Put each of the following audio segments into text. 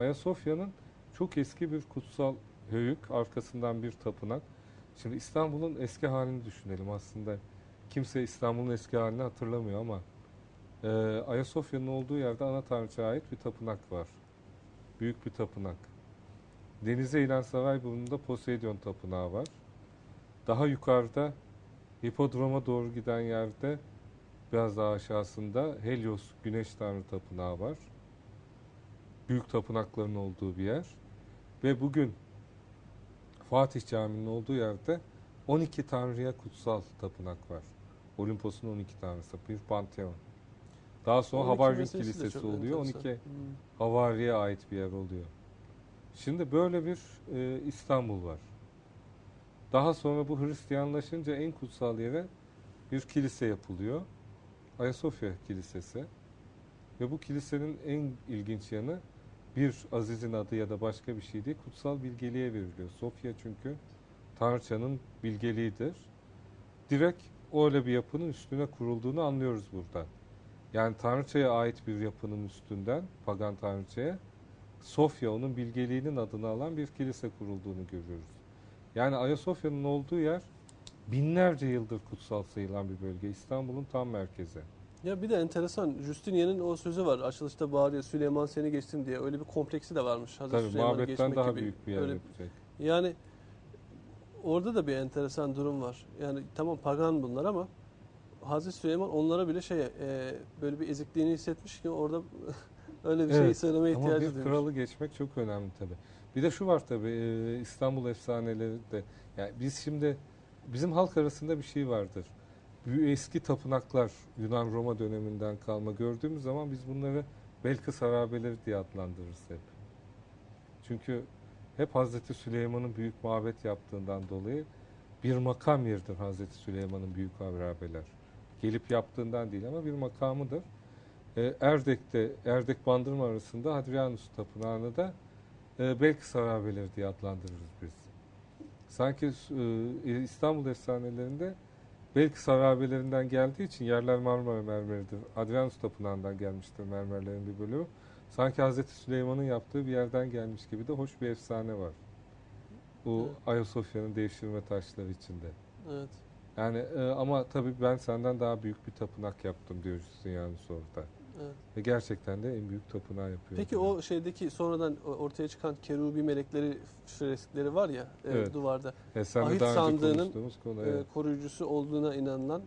Ayasofya'nın çok eski bir kutsal höyük, arkasından bir tapınak. Şimdi İstanbul'un eski halini düşünelim aslında. Kimse İstanbul'un eski halini hatırlamıyor ama e, Ayasofya'nın olduğu yerde ana tanrıçaya ait bir tapınak var. Büyük bir tapınak. Denize inen Sarayburnu'nda Poseidon tapınağı var. Daha yukarıda hipodroma doğru giden yerde biraz daha aşağısında Helios Güneş Tanrı Tapınağı var. Büyük tapınakların olduğu bir yer. Ve bugün Fatih Camii'nin olduğu yerde 12 tanrıya kutsal tapınak var. Olimpos'un 12 tanrısı. Bir panteon. Daha sonra 12 Havaryum meselesi de Kilisesi oluyor. enteresan. 12 Hmm. Havari'ye ait bir yer oluyor. Şimdi böyle bir e, İstanbul var. Daha sonra bu Hristiyanlaşınca en kutsal yere bir kilise yapılıyor. Ayasofya Kilisesi. Ve bu kilisenin en ilginç yanı bir Aziz'in adı ya da başka bir şey değil, kutsal bilgeliğe veriliyor. Sofya çünkü Tanrıçanın bilgeliğidir. Direkt öyle bir yapının üstüne kurulduğunu anlıyoruz burada. Yani Tanrıçaya ait bir yapının üstünden, pagan Tanrıçaya, Sofya onun bilgeliğinin adını alan bir kilise kurulduğunu görüyoruz. Yani Ayasofya'nın olduğu yer binlerce yıldır kutsal sayılan bir bölge. İstanbul'un tam merkezi. Ya bir de enteresan Justinian'ın o sözü var. Açılışta bağırıyor Süleyman seni geçtim diye. Öyle bir kompleksi de varmış. Hazreti Tabii Süleyman'ı geçmek daha gibi. büyük bir yer Öyle- yapacak. Yani orada da bir enteresan durum var. Yani tamam pagan bunlar ama Hazreti Süleyman onlara bile şey e, böyle bir ezikliğini hissetmiş ki orada öyle bir şey Evet, söylemeye Ama ihtiyacı bir duymuş. kralı geçmek çok önemli tabii. Bir de şu var tabii e, İstanbul efsaneleri de. Yani biz şimdi bizim halk arasında bir şey vardır. Eski tapınaklar Yunan Roma döneminden kalma gördüğümüz zaman biz bunları Belkıs harabeleri diye adlandırırız hep. Çünkü hep Hazreti Süleyman'ın büyük mabet yaptığından dolayı bir makam yeridir Hazreti Süleyman'ın büyük harabeler. Gelip yaptığından değil ama bir makamıdır. E, Erdek'te, Erdek Bandırma arasında Hadrianus Tapınağı'nı da e, Belkıs harabeleri diye adlandırırız biz. Sanki e, İstanbul efsanelerinde Belkıs harabelerinden geldiği için yerler Marmara mermeridir. Hadrianus Tapınağı'ndan gelmiştir mermerlerin bir bölümü. Sanki Hazreti Süleyman'ın yaptığı bir yerden gelmiş gibi de hoş bir efsane var. Bu Evet. Ayasofya'nın devşirme taşları içinde. Evet. Yani e, ama tabii ben senden daha büyük bir tapınak yaptım diyor Justinianus orada. Evet. Ve gerçekten de en büyük tapınağı yapıyor. Peki o şeydeki sonradan ortaya çıkan kerubi melekleri freskleri var ya e, Evet. duvarda. e, ahit sandığının, konu. e, Evet. koruyucusu olduğuna inanılan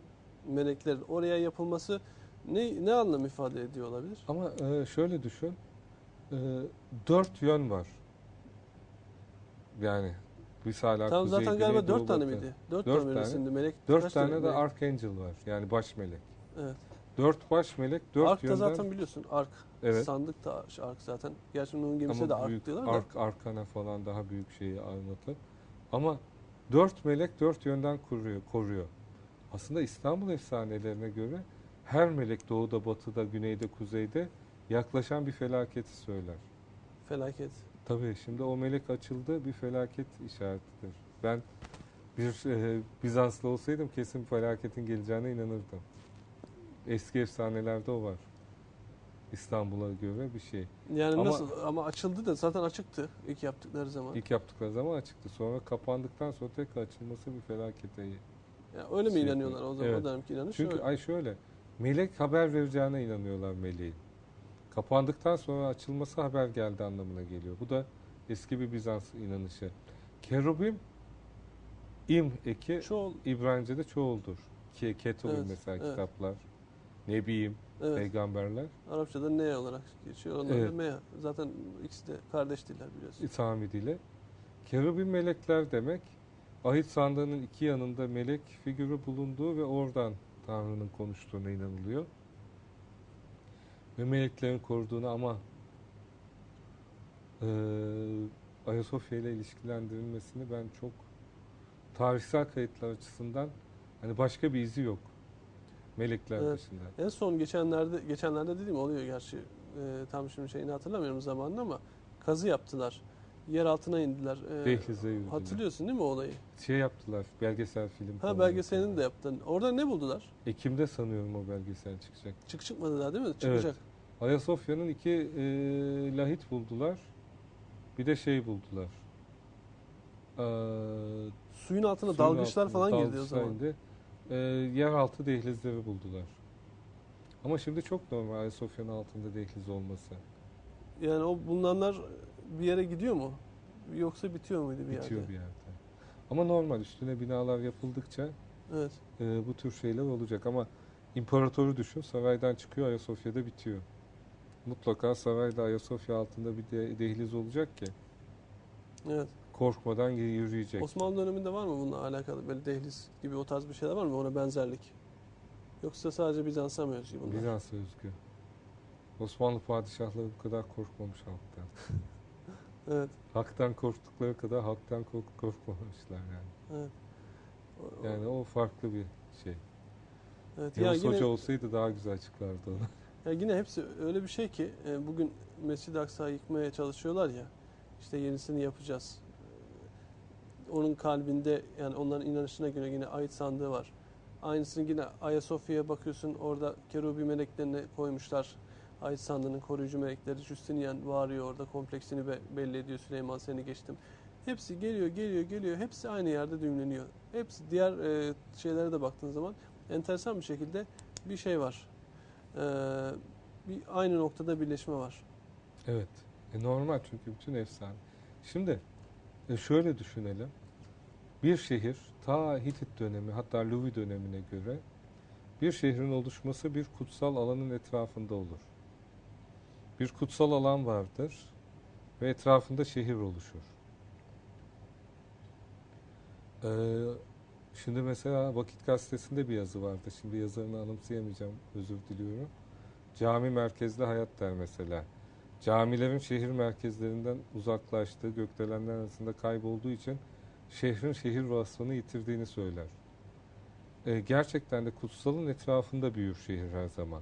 meleklerin oraya yapılması ne ne anlam ifade ediyor olabilir? Ama e, şöyle düşün. E, dört yön var. Yani biz hala Tam kuzey, zaten galiba dört tane miydi? Dört, Dört tane tane. melek? Dört Kaç tane de melek? Archangel var. Yani baş melek. Evet. Dört baş melek, dört Ark da yönden. zaten biliyorsun ark. Evet. Sandık da ark zaten. Gerçi Nuh'un gemisine de ark büyük diyorlar da. ark, arkana falan daha büyük şeyi anlatır. Ama dört melek dört yönden koruyor. koruyor. Aslında İstanbul efsanelerine göre her melek doğuda, batıda, güneyde, kuzeyde yaklaşan bir felaketi söyler. Felaket. Tabii şimdi o melek açıldı bir felaket işaretidir. Ben bir e, Bizanslı olsaydım kesin felaketin geleceğine inanırdım. Eski efsanelerde o var. İstanbul'a göre bir şey. Yani Ama- nasıl ama açıldı da zaten açıktı ilk yaptıkları zaman. İlk yaptıkları zaman açıktı. Sonra kapandıktan sonra tekrar açılması bir felakete. Yani öyle mi Şey inanıyorlar o zaman? Evet. O dönemki inanış Çünkü öyle. ay şöyle, melek haber vereceğine inanıyorlar meleğin. Kapandıktan sonra açılması haber geldi anlamına geliyor. Bu da eski bir Bizans inanışı. Kerubim im eki Çoğul, İbranice'de çoğuldur. Ki ketubim Evet, mesela evet. kitaplar. Nebiyim, evet. peygamberler. Arapçada ne olarak geçiyor. Onlar Evet. da me. Zaten ikisi de kardeş diller biliyorsun. Sami dili. Kerubim melekler demek. Ahit sandığının iki yanında melek figürü bulunduğu ve oradan Tanrı'nın konuştuğuna inanılıyor. Ve meleklerin koruduğunu ama eee Ayasofya ile ilişkilendirilmesini ben çok tarihsel kayıtlar açısından hani başka bir izi yok. Melekler Evet. dışında. En son geçenlerde geçenlerde dedim oluyor gerçi e, tam şimdi şeyini hatırlamıyorum zamanını ama kazı yaptılar. Yer altına indiler. E, Dehlize yürüdüler. hatırlıyorsun değil mi o olayı? Şey yaptılar, belgesel film. Ha belgeselini yaptılar. de yaptın. Orada ne buldular? Ekim'de sanıyorum o belgesel çıkacak. Çık çıkmadı daha değil mi? Çıkacak. Ayasofya'nın iki e, lahit buldular. Bir de şey buldular. Ee, Suyun altına suyun dalgıçlar altında falan girdi o dalgıçlar zaman. indi. Ee, yeraltı dehlizleri buldular. Ama şimdi çok normal Ayasofya'nın altında dehliz olması. Yani o bulunanlar bir yere gidiyor mu? Yoksa bitiyor muydu bir Bitiyor yerde? bir yerde. Ama normal üstüne binalar yapıldıkça Evet. e, bu tür şeyler olacak ama imparatoru düşün saraydan çıkıyor Ayasofya'da bitiyor. Mutlaka sarayda Ayasofya altında bir de, dehliz olacak ki Evet. Korkmadan yürüyecek. Osmanlı döneminde var mı bununla alakalı böyle dehliz gibi o tarz bir şeyler var mı? Ona benzerlik. Yoksa sadece Bizans'a mı özgü bunlar? Bizans'a özgü. Osmanlı padişahları bu kadar korkmamış halktan. Evet. Haktan korktukları kadar halktan kork- korkmamışlar yani. Evet. O- Yani o farklı bir şey. evet. Ya Yavuz yine, Hoca olsaydı daha güzel açıklardı onu. ya yine hepsi öyle bir şey ki e, bugün Mescid-i Aksa'yı yıkmaya çalışıyorlar ya. İşte yenisini yapacağız. E, Onun kalbinde yani onların inanışına göre yine ait sandığı var. Aynısını yine Ayasofya'ya bakıyorsun orada kerubi meleklerini koymuşlar. Ait sandığının koruyucu melekleri Justinian varıyor orada kompleksini be- belli ediyor Süleyman seni geçtim. Hepsi geliyor geliyor geliyor hepsi aynı yerde düğümleniyor. Hepsi diğer e, şeylere de baktığın zaman enteresan bir şekilde bir şey var. Ee, bir aynı noktada birleşme var. Evet. E normal çünkü bütün efsane. Şimdi e şöyle düşünelim. Bir şehir ta Hitit dönemi hatta Louis dönemine göre bir şehrin oluşması bir kutsal alanın etrafında olur. Bir kutsal alan vardır ve etrafında şehir oluşur. Ee, şimdi mesela Vakit Gazetesi'nde bir yazı vardı. Şimdi yazarını anımsayamayacağım. Özür diliyorum. Cami merkezli hayat der mesela. Camilerin şehir merkezlerinden uzaklaştığı, gökdelenler arasında kaybolduğu için şehrin şehir vasfını yitirdiğini söyler. Ee, gerçekten de kutsalın etrafında büyür şehir her zaman.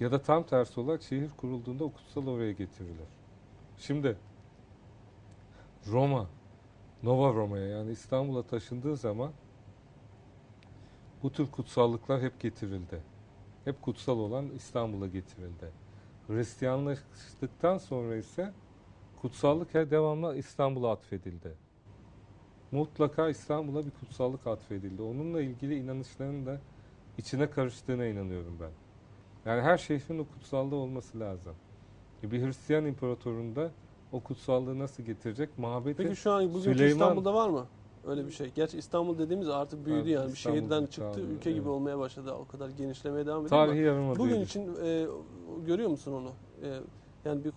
Ya da tam tersi olarak şehir kurulduğunda o kutsal oraya getirilir. Şimdi Roma, Nova Roma'ya yani İstanbul'a taşındığı zaman bu tür kutsallıklar hep getirildi. Hep kutsal olan İstanbul'a getirildi. Hristiyanlaştıktan sonra ise kutsallık her devamlı İstanbul'a atfedildi. Mutlaka İstanbul'a bir kutsallık atfedildi. Onunla ilgili inanışların da içine karıştığına inanıyorum ben. Yani her şehrin o kutsallığı olması lazım. Bir Hristiyan imparatorunda o kutsallığı nasıl getirecek? Mabedi Peki şu an bugünkü Süleyman- İstanbul'da var mı? Öyle bir şey. Gerçi İstanbul dediğimiz artık büyüdü Evet, yani. Bir İstanbul şehirden çıktı, ülke gibi evet. olmaya başladı. O kadar genişlemeye devam ediyor tarihi ama bugün için e, görüyor musun onu? E, yani bir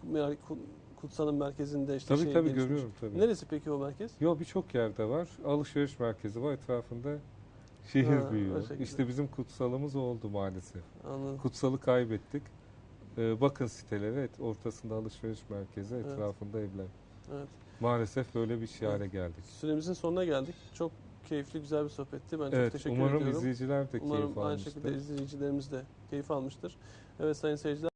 mer- ku- kutsalın merkezinde işte Tabii şey tabii gelişmiş. görüyorum tabii. Neresi peki o merkez? Yo birçok yerde var. Alışveriş merkezi var. Etrafında şehir Ha, o büyüyor. şekilde. İşte bizim kutsalımız o oldu maalesef. Anladım. Kutsalı kaybettik. Ee, bakın sitelere et, ortasında alışveriş merkezi, Evet. etrafında evler. Evet. Maalesef böyle bir şey hale geldik. Süremizin sonuna geldik. Çok keyifli, güzel bir sohbetti. Ben çok evet, teşekkür umarım ediyorum. izleyiciler de Umarım keyif aynı almıştır. şekilde izleyicilerimiz de keyif almıştır. Evet sayın seyirciler.